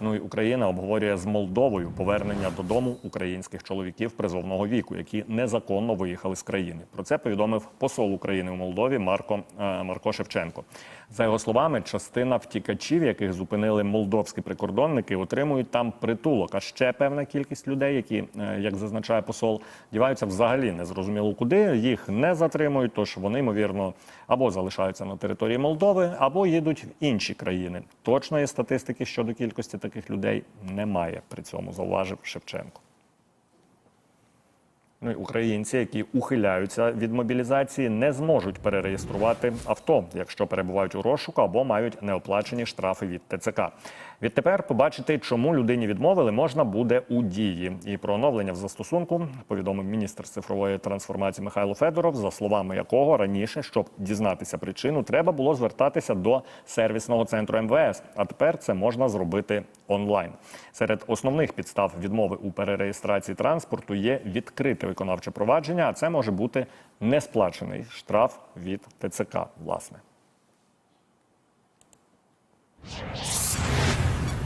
Ну і Україна обговорює з Молдовою повернення додому українських чоловіків призовного віку, які незаконно виїхали з країни. Про це повідомив посол України у Молдові Марко е, Марко Шевченко. За його словами, частина втікачів, яких зупинили молдовські прикордонники, отримують там притулок. А ще певна кількість людей, які, е, як зазначає посол, діваються взагалі незрозуміло куди. Їх не затримують, тож вони ймовірно або залишаються на території Молдови, або їдуть в інші країни. Точної статистики щодо кількості таких людей немає. При цьому зауважив Шевченко. Ну і українці, які ухиляються від мобілізації, не зможуть перереєструвати авто, якщо перебувають у розшуку або мають неоплачені штрафи від ТЦК. Відтепер побачити, чому людині відмовили, можна буде у дії. І про оновлення в застосунку повідомив міністр цифрової трансформації Михайло Федоров, за словами якого раніше, щоб дізнатися причину, треба було звертатися до сервісного центру МВС. А тепер це можна зробити онлайн. Серед основних підстав відмови у перереєстрації транспорту є відкрите виконавче провадження, а це може бути несплачений штраф від ТЦК. Власне.